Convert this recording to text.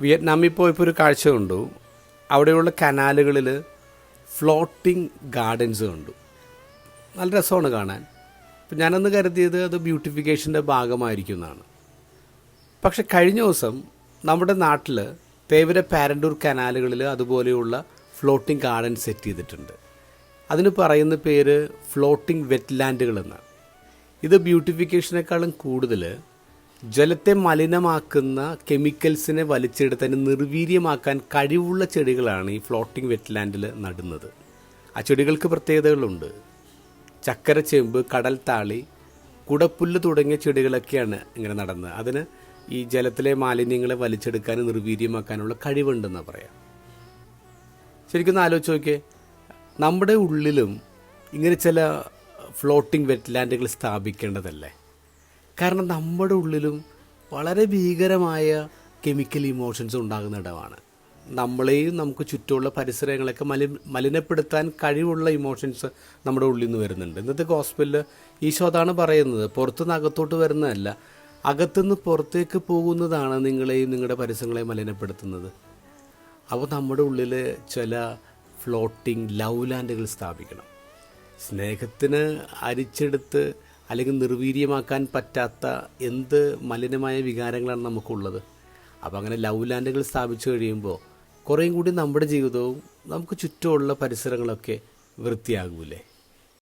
വിയറ്റ്നാമിൽ പോയപ്പോൾ ഒരു കാഴ്ച കണ്ടു. അവിടെയുള്ള കനാലുകളിൽ ഫ്ലോട്ടിംഗ് ഗാർഡൻസ് കണ്ടു. നല്ല രസമാണ് കാണാൻ. അപ്പം ഞാനന്ന് കരുതിയത് അത് ബ്യൂട്ടിഫിക്കേഷന്റെ ഭാഗമായിരിക്കും എന്നാണ്. പക്ഷെ കഴിഞ്ഞ ദിവസം നമ്മുടെ നാട്ടിൽ തേവര പാരണ്ടൂർ കനാലുകളിൽ അതുപോലെയുള്ള ഫ്ലോട്ടിംഗ് ഗാർഡൻ സെറ്റ് ചെയ്തിട്ടുണ്ട്. അതിന് പറയുന്ന പേര് ഫ്ലോട്ടിംഗ് വെറ്റ്ലാൻഡുകളെന്നാണ് ഇത് ബ്യൂട്ടിഫിക്കേഷനേക്കാളും കൂടുതൽ ജലത്തെ മലിനമാക്കുന്ന കെമിക്കൽസിനെ വലിച്ചെടുത്തതിന് നിർവീര്യമാക്കാൻ കഴിവുള്ള ചെടികളാണ് ഈ ഫ്ലോട്ടിംഗ് വെറ്റ്ലാൻഡിൽ നടുന്നത്. ആ ചെടികൾക്ക് പ്രത്യേകതകളുണ്ട്. ചക്കരച്ചേമ്പ് കടൽത്താളി കുടപ്പുല്ല് തുടങ്ങിയ ചെടികളൊക്കെയാണ് ഇങ്ങനെ നടന്നത്. അതിന് ഈ ജലത്തിലെ മാലിന്യങ്ങളെ വലിച്ചെടുക്കാനും നിർവീര്യമാക്കാനുള്ള കഴിവുണ്ടെന്ന് പറയാം. ശരിക്കും ആലോചിച്ച് നോക്കിയേ. നമ്മുടെ ഉള്ളിലും ഇങ്ങനെ ചില ഫ്ലോട്ടിംഗ് വെറ്റ്ലാൻഡുകൾ സ്ഥാപിക്കേണ്ടതല്ലേ? കാരണം നമ്മുടെ ഉള്ളിലും വളരെ ഭീകരമായ കെമിക്കൽ ഇമോഷൻസ് ഉണ്ടാകുന്ന ഇടമാണ്. നമ്മളെയും നമുക്ക് ചുറ്റുമുള്ള പരിസരങ്ങളൊക്കെ മലി മലിനപ്പെടുത്താൻ കഴിവുള്ള ഇമോഷൻസ് നമ്മുടെ ഉള്ളിൽ നിന്ന് വരുന്നുണ്ട്. ഇന്നത്തെ ഹോസ്പിറ്റലിൽ ഈശോ അതാണ് പറയുന്നത്. പുറത്തുനിന്ന് അകത്തോട്ട് വരുന്നതല്ല. അകത്തുനിന്ന് പുറത്തേക്ക് പോകുന്നതാണ് നിങ്ങളെയും നിങ്ങളുടെ പരിസരങ്ങളെയും മലിനപ്പെടുത്തുന്നത്. അപ്പോൾ നമ്മുടെ ഉള്ളിൽ ചില ഫ്ലോട്ടിംഗ് ലവ് ലാൻഡുകൾ സ്ഥാപിക്കണം. സ്നേഹത്തിന് അരിച്ചെടുത്ത് അല്ലെങ്കിൽ നിർവീര്യമാക്കാൻ പറ്റാത്ത എന്ത് മലിനമായ വികാരങ്ങളാണ് നമുക്കുള്ളത്. അപ്പോൾ അങ്ങനെ ലവ് ലാൻഡുകൾ സ്ഥാപിച്ചു കഴിയുമ്പോൾ കുറേയും കൂടി നമ്മുടെ ജീവിതവും നമുക്ക് ചുറ്റുമുള്ള പരിസരങ്ങളൊക്കെ വൃത്തിയാകൂലേ?